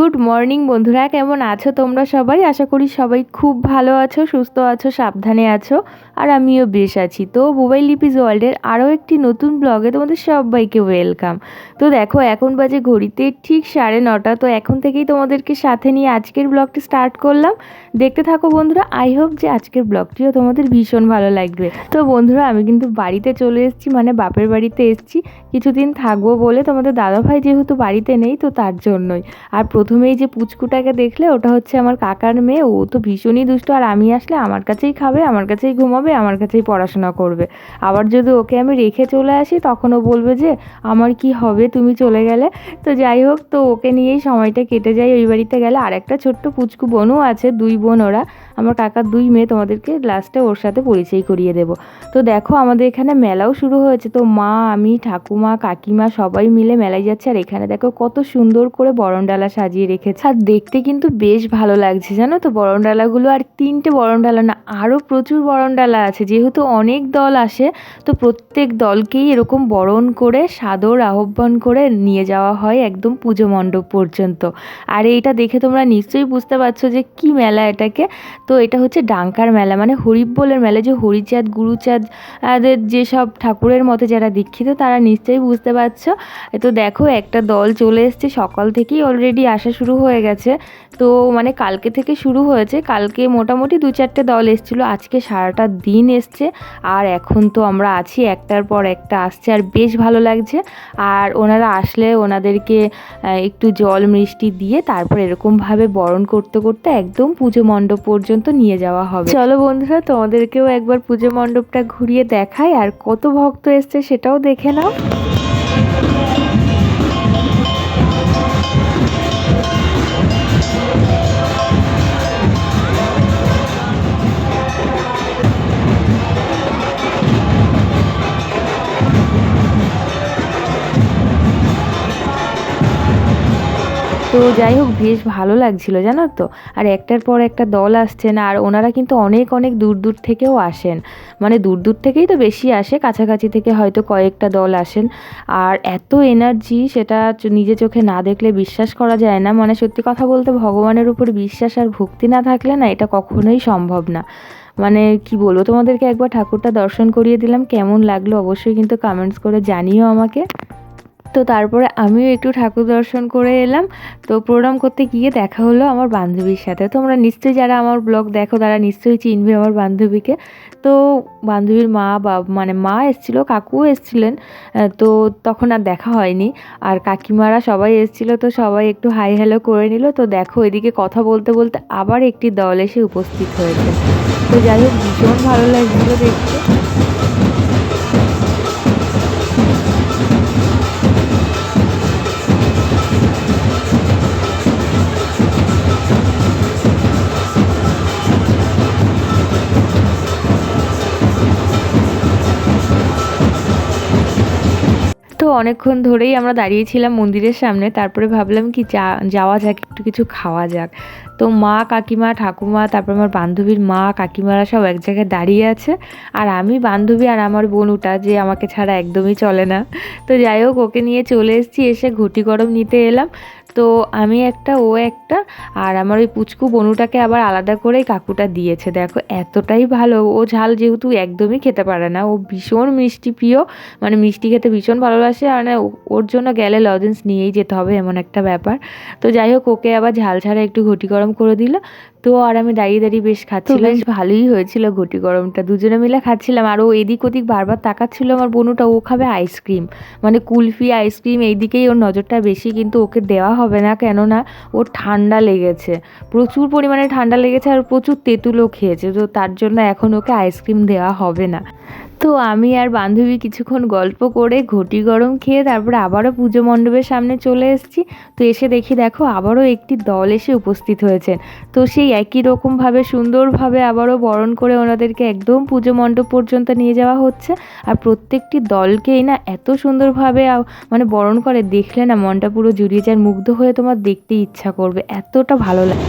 Good morning বন্ধুরা, কেমন আছো তোমরা সবাই? আশা করি সবাই খুব ভালো আছো, সুস্থ আছো, সাবধানে আছো, আর আমিও বেশ আছি। তো মোবাইল লিপিজ ওয়ার্ল্ডের আরও একটি নতুন ব্লগে তোমাদের সবাইকে ওয়েলকাম। তো দেখো, এখন বাজে ঘড়িতে ঠিক সাড়ে নটা, তো এখন থেকেই তোমাদেরকে সাথে নিয়ে আজকের ব্লগটি স্টার্ট করলাম। দেখতে থাকো বন্ধুরা, আই হোপ যে আজকের ব্লগটিও তোমাদের ভীষণ ভালো লাগবে। তো বন্ধুরা, আমি কিন্তু বাড়িতে চলে এসেছি মানে বাপের বাড়িতে এসেছি, কিছুদিন থাকব বলে। তোমাদের দাদাভাই যেহেতু বাড়িতে নেই, তো তার জন্যই। আর প্রথমেই যে পুচকুটাকে দেখলে ওটা হচ্ছে আমার কাকার মেয়ে। ও তো ভীষণই দুষ্ট। আর আমি আসলে আমার কাছেই খাবে, আমার কাছেই ঘুমাবে, আমার কাছেই পড়াশোনা করবে। আবার যদি ওকে আমি রেখে চলে আসি, তখন ও বলবে যে, আমার কি হবে? তুমি চলে গেলে? তো যাই হোক, তো ওকে নিয়েই সময়টা কেটে যায়। ওই বাড়িতে গেলে আর একটা ছোট্ট পুচকু বোনও আছে, দুই বোন ওরা। আমার কাকার দুই মেয়ে তোমাদেরকে লাস্টে ওর সাথে পরিচয় করিয়ে দেবো। তো দেখো আমাদের এখানে মেলাও শুরু হয়েছে। তো মা, আমি, ঠাকুমা, কাকিমা সবাই মিলে মেলায় যাচ্ছে। আর এখানে দেখো কত সুন্দর করে বরণডালা সাজিয়ে রেখেছে। আর দেখতে কিন্তু বেশ ভালো লাগছে, জানো তো? বরণডালাগুলো আর তিনটে বরণডালা না আরও প্রচুর বরণডালা আছে। যেহেতু অনেক দল আসে, তো প্রত্যেক দলকেই এরকম বরণ করে সাদর আহ্বান করে নিয়ে যাওয়া হয় একদম পুজো মণ্ডপ পর্যন্ত। আর এইটা দেখে তোমরা নিশ্চয়ই বুঝতে পারছ যে কি মেলা এটাকে। তো এটা হচ্ছে ডাঙ্কার মেলা মানে হরিবোলের মেলা, যে হরিচাঁদ, গুরুচাঁদ, আদের যেসব ঠাকুরের মতে যারা দীক্ষিত, তারা নিশ্চয়ই বুঝতে পারছ। তো দেখো, একটা দল চলে এসছে, সকাল থেকেই অলরেডি আসা শুরু হয়ে গেছে। তো মানে কালকে থেকে শুরু হয়েছে, কালকে মোটামুটি দু চারটে দল এসছিলো, আজকে সারাটা দিন এসছে। আর এখন তো আমরা আছি, একটার পর একটা আসছে, আর বেশ ভালো লাগছে। আর ওনারা আসলে ওনাদেরকে একটু জল, মিষ্টি দিয়ে তারপর এরকমভাবে বরণ করতে করতে একদম পুজো মণ্ডপ পর্যন্ত নিয়ে যাওয়া হবে। চলো বন্ধুরা, তোমাদেরকেও একবার পুজো মণ্ডপটা ঘুরিয়ে দেখায় আর কত ভক্ত এসছে সেটাও দেখে নাও। তো যাই হোক, বেশ ভালো লাগছিল, জানো তো? আর একটার পর একটা দল আসছেন আর ওনারা কিন্তু অনেক অনেক দূর দূর থেকেও আসেন। মানে দূর দূর থেকেই তো বেশি আসে, কাছাকাছি থেকে হয়তো কয়েকটা দল আসেন। আর এত এনার্জি, সেটা নিজে চোখে না দেখলে বিশ্বাস করা যায় না। মানে সত্যি কথা বলতে, ভগবানের উপর বিশ্বাস আর ভক্তি না থাকলে না, এটা কখনোই সম্ভব না। মানে কি বলব, তোমাদেরকে একবার ঠাকুরটা দর্শন করিয়ে দিলাম, কেমন লাগল অবশ্যই কিন্তু কমেন্টস করে জানিও আমাকে। তো তারপরে আমিও একটু ঠাকুর দর্শন করে এলাম। তো প্রোগ্রাম করতে গিয়ে দেখা হলো আমার বান্ধবীর সাথে। তোমরা নিশ্চয়ই যারা আমার ব্লগ দেখো, তারা নিশ্চয়ই চিনবে আমার বান্ধবীকে। তো বান্ধবীর মা বা মানে মা এসছিল, কাকুও এসছিলেন। তো তখন আর দেখা হয়নি। আর কাকিমারা সবাই এসছিল, তো সবাই একটু হাই হ্যালো করে নিল। তো দেখো এদিকে কথা বলতে বলতে আবার একটি দল এসে উপস্থিত হয়েছে। তো যাই হোক, ভীষণ ভালো লাগছিল দেখতে। অনেকক্ষণ ধরেই আমরা দাঁড়িয়েছিলাম মন্দিরের সামনে, তারপরে ভাবলাম কি যাওয়া যাক, একটু কিছু খাওয়া যাক। তো মা, কাকিমা, ঠাকুমা, তারপর আমার বান্ধবীর মা, কাকিমারা সব এক জায়গায় দাঁড়িয়ে আছে। আর আমি বান্ধবী আর আমার বোনুটা যে আমাকে ছাড়া একদমই চলে না। তো যাই হোক, ওকে নিয়ে চলে এসেছি, এসে ঘটি গরম নিতে এলাম। তো আমি একটা, ও একটা, আর আমার ওই পুচকু বনুটাকে আবার আলাদা করেই কাকুটা দিয়েছে। দেখো, এতটাই ভালো। ও ঝাল যেহেতু একদমই খেতে পারে না। ও ভীষণ মিষ্টি প্রিয়। মানে মিষ্টি খেতে ভীষণ ভালোবাসে। আর ওর জন্য গেলে লজেন্স নিয়েই যেতে হবে এমন একটা ব্যাপার। তো যাই হোক, ওকে আবার ঝাল ছাড়া একটু ঘটি গরম করে দিল। তো আর আমি দাঁড়িয়ে দাঁড়িয়ে বেশ খাচ্ছিলাম। বেশ ভালোই হয়েছিল ঘটি গরমটা। দুজনে মিলে খাচ্ছিলাম। আর ও এদিক ওদিক বারবার তাকাচ্ছিল আমার বোনুটা। ও খাবে আইসক্রিম। মানে কুলফি, আইসক্রিম এইদিকেই ওর নজরটা বেশি, কিন্তু ওকে দেওয়া হবে না কেননা ওর ঠান্ডা লেগেছে। প্রচুর পরিমাণে ঠান্ডা লেগেছে আর প্রচুর তেঁতুলও খেয়েছে। তো তার জন্য এখন ওকে আইসক্রিম দেওয়া হবে না। তো আমি আর বান্ধবী কিছুক্ষণ গল্প করে ঘটি গরম খেয়ে তারপরে আবারও পুজো মণ্ডপের সামনে চলে এসেছি। তো এসে দেখি দেখো আবারও একটি দল এসে উপস্থিত হয়েছেন তো সেই একই রকমভাবে, সুন্দরভাবে আবারও বরণ করে ওনাদেরকে একদম পুজো মণ্ডপ পর্যন্ত নিয়ে যাওয়া হচ্ছে। আর প্রত্যেকটি দলকেই না এত সুন্দরভাবে মানে বরণ করে, দেখলে না মনটা পুরো জুড়িয়ে যায়, মুগ্ধ হয়ে তোমার দেখতে ইচ্ছা করবে। এতটা ভালো লাগে।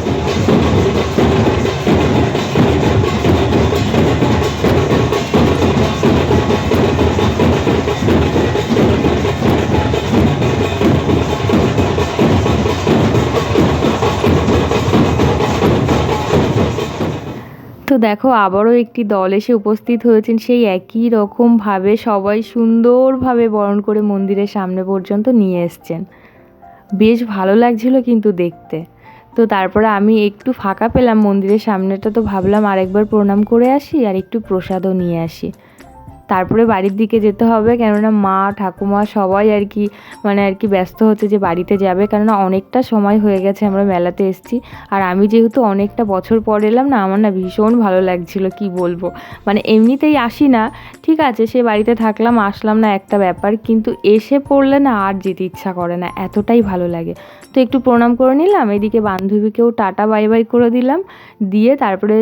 তো দেখো, আবারও একটি দল এসে উপস্থিত হয়েছেন সেই একই রকমভাবে সবাই সুন্দরভাবে বরণ করে মন্দিরের সামনে পর্যন্ত নিয়ে এসছেন। বেশ ভালো লাগছিল কিন্তু দেখতে। তো তারপরে আমি একটু ফাঁকা পেলাম মন্দিরের সামনেটা, তো ভাবলাম আরেকবার প্রণাম করে আসি আর একটু প্রসাদও নিয়ে আসি। তারপরে বাড়ির দিকে যেতে হবে, কেননা মা, ঠাকুমা সবাই আর কি মানে আর কি ব্যস্ত হচ্ছে যে বাড়িতে যাবে, কেননা অনেকটা সময় হয়ে গেছে আমরা মেলাতে এসেছি। আর আমি যেহেতু অনেকটা বছর পর এলাম না, আমার না ভীষণ ভালো লাগছিল, কি বলব? মানে এমনিতেই আসি না, ঠিক আছে, সে বাড়িতে থাকলাম, আসলাম না একটা ব্যাপার, কিন্তু এসে পড়লে না আর যেতে ইচ্ছা করে না, এতটাই ভালো লাগে। তো একটু প্রণাম করে নিলাম, এদিকে বান্ধবীকেও টাটা বাই বাই করে দিলাম, দিয়ে তারপরে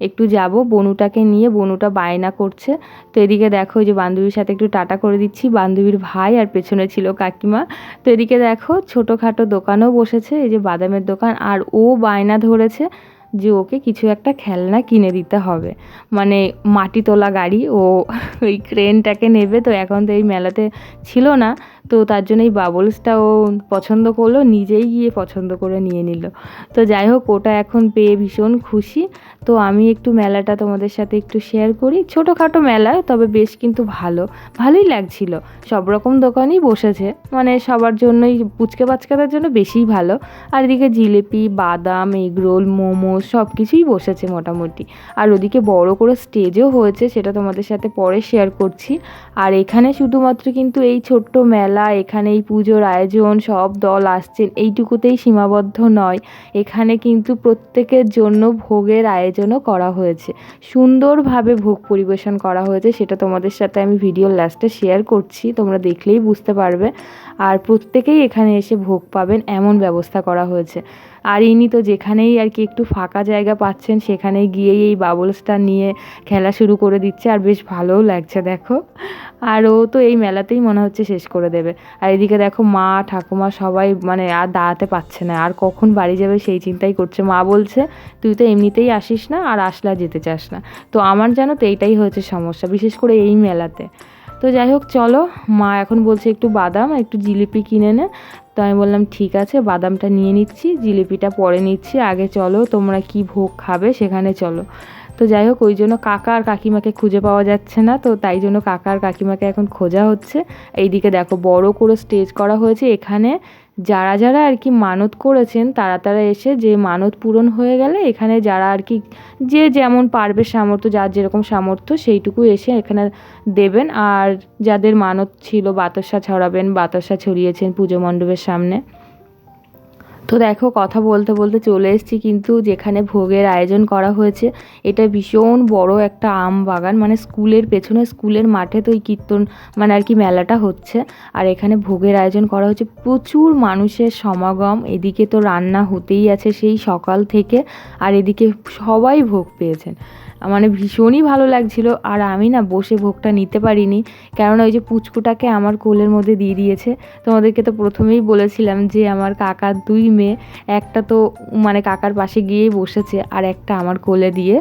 একটু যাব, বনুটাকে নিয়ে, বনুটা বায়না করছে। তো এদিকে দেখো যে বান্ধবীর সাথে একটু টাটা করে দিচ্ছি, বান্ধবীর ভাই আর পেছনে ছিল কাকিমা। তো এদিকে দেখো ছোটোখাটো দোকানও বসেছে, এই যে বাদামের দোকান, আর ও বায়না ধরেছে যে ওকে কিছু একটা খেলনা কিনে দিতে হবে। মানে মাটি তোলা গাড়ি, ও ওই ক্রেনটাকে নেবে, তো এখন তো এই মেলাতে ছিল না। তো তার জন্য এই বাবলসটা ও পছন্দ করল, নিজেই গিয়ে পছন্দ করে নিয়ে নিল। তো যাই হোক, ওটা এখন পেয়ে ভীষণ খুশি। তো আমি একটু মেলাটা তোমাদের সাথে একটু শেয়ার করি। ছোটোখাটো মেলা, তবে বেশ কিন্তু ভালো। ভালোই লাগছিল। সব রকম দোকানই বসেছে। মানে সবার জন্যই, পুচকে বাচ্চাদের জন্য বেশিই ভালো। আর এদিকে জিলিপি, বাদাম, এগরোল, মোমো সব কিছুই বসেছে মোটামুটি। আর ওদিকে বড় করে স্টেজও হয়েছে, সেটা তোমাদের সাথে পরে শেয়ার করছি। আর এখানে শুধুমাত্র কিন্তু এই ছোট্ট মেলা এখানে এই পুজোর আয়োজন, সব দল আসছেন। এইটুকুতেই সীমাবদ্ধ নয়। এখানে কিন্তু প্রত্যেকের জন্য ভোগের আয়োজনও করা হয়েছে। সুন্দরভাবে ভোগ পরিবেশন করা হয়েছে, সেটা তোমাদের সাথে আমি ভিডিও লাস্টে শেয়ার করছি। তোমরা দেখলেই বুঝতে পারবে। আর প্রত্যেকেই এখানে এসে ভোগ পাবেন, এমন ব্যবস্থা করা হয়েছে। আর ইনি তো যেখানেই আর কি একটু ফাঁকা জায়গা পাচ্ছেন সেখানে গিয়েই এই বাবলসটা নিয়ে খেলা শুরু করে দিচ্ছে আর বেশ ভালোও লাগছে, দেখো। আর ও তো এই মেলাতেই মনে হচ্ছে শেষ করে দেবে। আর এদিকে দেখো মা, ঠাকুমা সবাই মানে আর দাঁড়াতে পারছে না, আর কখন বাড়ি যাবে সেই চিন্তাই করছে। মা বলছে, তুই তো এমনিতেই আসিস না আর আসলে যেতে চাস না। তো আমার জানো তো এইটাই হয়েছে সমস্যা, বিশেষ করে এই মেলাতে। তো যাই হোক, চলো, মা এখন বলছে একটু বাদাম, একটু জিলিপি কিনে নে। তো আমি বললাম, ঠিক আছে, বাদামটা নিয়ে নিচ্ছি, জিলিপিটা পরে নিচ্ছি, আগে চলো তোমরা কি ভোগ খাবে সেখানে চলো। তো যাই হোক, ওই জন্য কাকা আর কাকিমাকে খুঁজে পাওয়া যাচ্ছে না, তো তাই জন্য কাকা আর কাকিমাকে এখন খোঁজা হচ্ছে। এইদিকে দেখো, বড় করে স্টেজ করা হয়েছে। এখানে যারা যারা আর কি মানত করেছেন, তারা তারা এসে যে মানত পূরণ হয়ে গেলে এখানে যারা আর কি যে যেমন পারবে সামর্থ্য, যার যেরকম সামর্থ্য, সেইটুকু এসে এখানে দেবেন। আর যাদের মানত ছিল, বাতাসা ছড়াবেন, বাতাসা ছড়িয়েছেন পুজো মণ্ডপের সামনে। তো দেখো, কথা বলতে বলতে চলে এসেছি কিন্তু যেখানে ভোগের আয়োজন করা হয়েছে, এটা ভীষণ বড় একটা আম বাগান। মানে স্কুলের পেছনে, স্কুলের মাঠে তো এই কীর্তন মানে আর কি মেলাটা হচ্ছে। আর এখানে ভোগের আয়োজন করা হচ্ছে। প্রচুর মানুষের সমাগম। এদিকে তো রান্না হতেই আছে সেই সকাল থেকে। আর এদিকে সবাই ভোগ পেয়েছেন। মানে ভীষণই ভালো লাগছিল। আর আমি না বসে ভোগটা নিতে পারিনি। কেননা ওই যে পুচকুটাকে আমার কোলের মধ্যে দিয়ে দিয়েছে। তোমাদেরকে তো প্রথমেই বলেছিলাম যে আমার কাকার দুই মেয়ে, একটা তো মানে কাকার পাশে গিয়েই বসেছে আর একটা আমার কোলে দিয়ে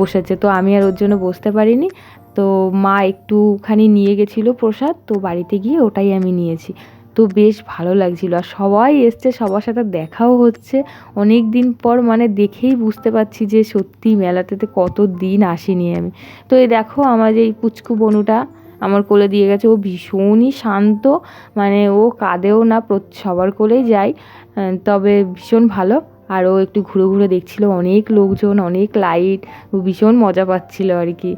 বসেছে। তো আমি আর ওর জন্য বসতে পারিনি। তো মা একটুখানি নিয়ে গেছিল প্রসাদ। তো বাড়িতে গিয়ে ওটাই আমি নিয়েছি। তো বেশ ভালো লাগছিল। আর সবাই এসছে, সবার সাথে দেখাও হচ্ছে। অনেক দিন পর মানে দেখেই বুঝতে পারছি যে সত্যি মেলাতেতে কত দিন আসিনি আমি। তো এই দেখো আমার এই পুচকু বনুটা আমার কোলে দিয়ে গেছে। ও ভীষণই শান্ত মানে ও কাঁদেও না সবার কোলেই যায়। তবে ভীষণ ভালো। আর ও একটু ঘুরে ঘুরে দেখছিল অনেক লোকজন, অনেক লাইট ও ভীষণ মজা পাচ্ছিল আর কি।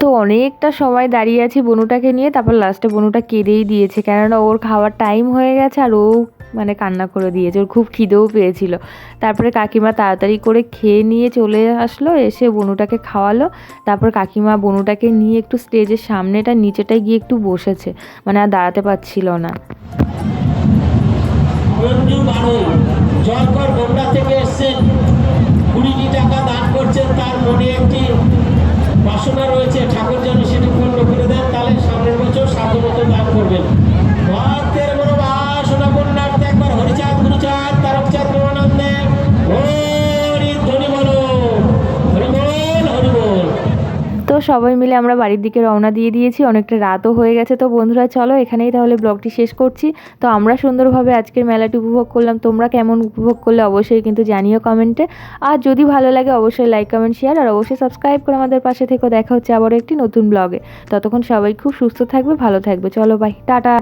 তো অনেকটা সময় দাঁড়িয়ে আছি বনুটাকে নিয়ে। তারপর লাস্টে বনুটা কেঁদেই দিয়েছে। কেননা ওর খাওয়ার টাইম হয়ে গেছে আর ও মানে কান্না করে দিয়েছে। ওর খুব খিদেও পেয়েছিল। তারপরে কাকিমা তাড়াতাড়ি করে খেয়ে নিয়ে চলে আসলো। এসে বনুটাকে খাওয়ালো। তারপর কাকিমা বনুটাকে নিয়ে একটু স্টেজের সামনেটা, নিচেটায় গিয়ে একটু বসেছে। মানে আর দাঁড়াতে পারছিল না। জয়কর থেকে বাসনা রয়েছে ঠাকুর যেন সেটি পূর্ণ সবাই মিলে আমরা বাড়ির দিকে রওনা দিয়ে দিয়েছি। অনেকটা রাতও হয়ে গেছে। তো বন্ধুরা, চলো এখানেই তাহলে ব্লগটি শেষ করছি। তো আমরা সুন্দরভাবে আজকের মেলাটি উপভোগ করলাম। তোমরা কেমন উপভোগ করলে অবশ্যই কিন্তু জানিও কমেন্টে। আর যদি ভালো লাগে, অবশ্যই লাইক, কমেন্ট, শেয়ার আর অবশ্যই সাবস্ক্রাইব করে আমাদের পাশে থেকে। দেখা হচ্ছে আবারও একটি নতুন ব্লগে। ততক্ষণ সবাই খুব সুস্থ থাকবে, ভালো থাকবে। চলো, বাই। টাটা।